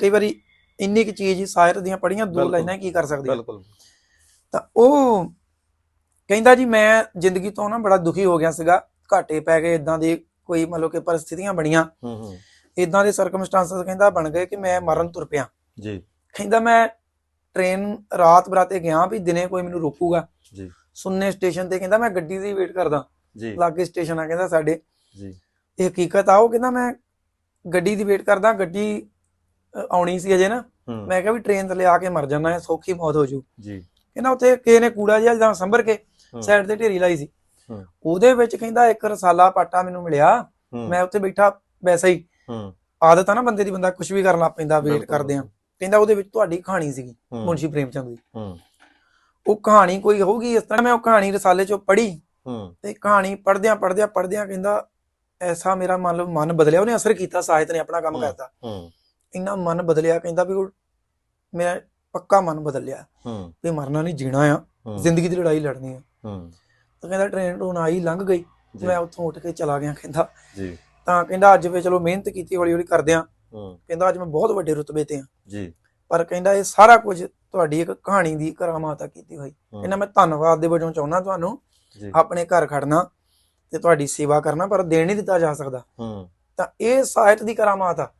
ਕਈ ਵਾਰੀ ਇੰਨੀ ਕੁ ਚੀਜ਼ ਸ਼ਾਇਰ ਦੀਆਂ ਪੜੀਆਂ ਦੋ। ਲਾਈਨਾਂ ਕੀ ਕਰ ਸਕਦੀਆਂ ਬਿਲਕੁਲ। ਤਾਂ ਉਹ ਕਹਿੰਦਾ ਜੀ ਮੈਂ ਜ਼ਿੰਦਗੀ ਤੋਂ ਨਾ ਬੜਾ ਦੁਖੀ ਹੋ ਗਿਆ ਸੀਗਾ। ਘਾਟੇ ਪੈ ਗਏ ਇਦਾਂ ਦੀ ਕੋਈ ਮਤਲਬ ਕਿ ਪਰਿਸਥਿਤੀਆਂ ਬਣੀਆਂ। ਹੂੰ ਹੂੰ। ਇਦਾਂ ਦੇ ਸਰਕਮਸਟੈਂਸਸ ਕਹਿੰਦਾ ਬਣ ਗਏ ਕਿ ਮੈਂ ਮਰਨ ਤੁਰ ਪਿਆ। ਜੀ। ਕਹਿੰਦਾ ਮੈਂ ਟ੍ਰੇਨ ਰਾਤ ਬਰਾਤੇ ਗਿਆ ਵੀ ਦਿਨੇ ਕੋਈ ਮੈਨੂੰ ਰੋਕੂਗਾ। ਜੀ। ਸੁੰਨੇ ਸਟੇਸ਼ਨ ਤੇ ਕਹਿੰਦਾ ਮੈਂ ਗੱਡੀ ਦੀ ਵੇਟ ਕਰਦਾ। ਜੀ। ਲਾਗੇ ਸਟੇਸ਼ਨ ਆ ਕਹਿੰਦਾ ਸਾਡੇ। ਜੀ। ਇਹ ਹਕੀਕਤ ਆ ਉਹ ਕਹਿੰਦਾ ਮੈਂ ਗੱਡੀ ਦੀ ਵੇਟ ਕਰਦਾ ਗੱਡੀ ਆਉਣੀ ਸੀ ਅਜੇ ਨਾ ਮੈਂ ਕਿਹਾ ਵੀ ਟ੍ਰੇਨ ਥੱਲੇ ਆ ਕੇ ਮਰ ਜਾਣਾ ਹੈ ਸੌਖੀ ਮੌਤ ਹੋ ਜੂ। ਜੀ। ਕਹਿੰਦਾ ਉੱਥੇ ਕਿਸੇ ਨੇ ਕੂੜਾ ਜਿਹਾ ਜਾਂ ਸੰਭਰ ਕੇ ਸਾਈਡ ਤੇ ਢੇਰੀ ਲਾਈ ਸੀ। ਉਹਦੇ ਵਿੱਚ ਕਹਿੰਦਾ ਇੱਕ ਰਸਾਲਾ ਪਾਟਾ ਮੈਨੂੰ ਮਿਲਿਆ ਮੈਂ ਉੱਥੇ ਬੈਠਾ ਵੈਸਾ ਹੀ। ਆਦਤ ਆ ਨਾ ਬੰਦੇ ਦੀ ਬੰਦਾ ਕੁਝ ਵੀ ਕਰਨ ਲੱਗ ਪੈਂਦਾ ਵੇਟ ਕਰਦੇ ਆ। ਕਹਿੰਦਾ ਉਹਦੇ ਵਿੱਚ ਤੁਹਾਡੀ ਕਹਾਣੀ ਸੀਗੀ ਹੂੰ, ਮੁਨਸ਼ੀ ਪ੍ਰੇਮ ਚੰਦ ਦੀ ਉਹ ਕਹਾਣੀ ਕੋਈ ਹੋਊਗੀ ਇਸ ਤਰ੍ਹਾਂ ਮੈਂ ਉਹ ਕਹਾਣੀ ਰਸਾਲੇ ਚੋਂ ਪੜ੍ਹੀ। ਤੇ ਕਹਾਣੀ ਪੜ੍ਹਦਿਆਂ ਪੜ੍ਹਦਿਆਂ ਪੜ੍ਹਦਿਆਂ ਕਹਿੰਦਾ ਐਸਾ ਮੇਰਾ ਮਨ ਮਨ ਬਦਲਿਆ ਉਹਨੇ ਅਸਰ ਕੀਤਾ ਸਾਹਿਤ ਨੇ ਆਪਣਾ ਕੰਮ। ਕਰਤਾ। ਇੰਨਾ ਮਨ ਬਦਲਿਆ ਕਹਿੰਦਾ ਵੀ ਉਹ ਮੇਰਾ ਪੱਕਾ ਮਨ ਬਦਲਿਆ। ਹੂੰ। ਵੀ ਮਰਨਾ ਨਹੀਂ ਜੀਣਾ ਆ। ਜ਼ਿੰਦਗੀ ਦੀ ਲੜਾਈ ਲੜਨੀ ਆ। ਹੂੰ। ਤਾਂ ਕਹਿੰਦਾ ਟ੍ਰੇਨ ਟੂਨ ਆਈ ਲੰਘ ਗਈ। ਮੈਂ ਉੱਥੋਂ ਉੱਠ ਕੇ ਚਲਾ ਗਿਆ ਕਹਿੰਦਾ। ਜੀ। ਤਾਂ ਕਹਿੰਦਾ ਅੱਜ ਵੀ ਚਲੋ ਮਿਹਨਤ ਕੀਤੀ ਹੌਲੀ ਹੌਲੀ ਕਰਦਿਆਂ। ਹੂੰ। ਕਹਿੰਦਾ ਅੱਜ ਮੈਂ ਬਹੁਤ ਵੱਡੇ ਰੁਤਬੇ ਤੇ ਆ। ਜੀ। ਪਰ ਕਹਿੰਦਾ ਇਹ ਸਾਰਾ ਕੁਝ ਤੁਹਾਡੀ ਇੱਕ ਕਹਾਣੀ ਦੀ ਕਰਾਮਾਤ ਆ ਕੀਤੀ ਹੋਈ। ਇਹਨਾਂ ਮੈਂ ਧੰਨਵਾਦ ਦੇ ਵਜੋਂ ਚਾਹੁੰਦਾ ਤੁਹਾਨੂੰ ਆਪਣੇ ਘਰ ਖੜਨਾ ਤੇ ਤੁਹਾਡੀ ਸੇਵਾ ਕਰਨਾ ਪਰ ਦੇਣ ਨਹੀਂ ਦਿੱਤਾ ਜਾ ਸਕਦਾ। ਹੂੰ। ਤਾਂ ਇਹ ਸਾਹਿਤ ਦੀ ਕਰਾਮਾਤ ਆ।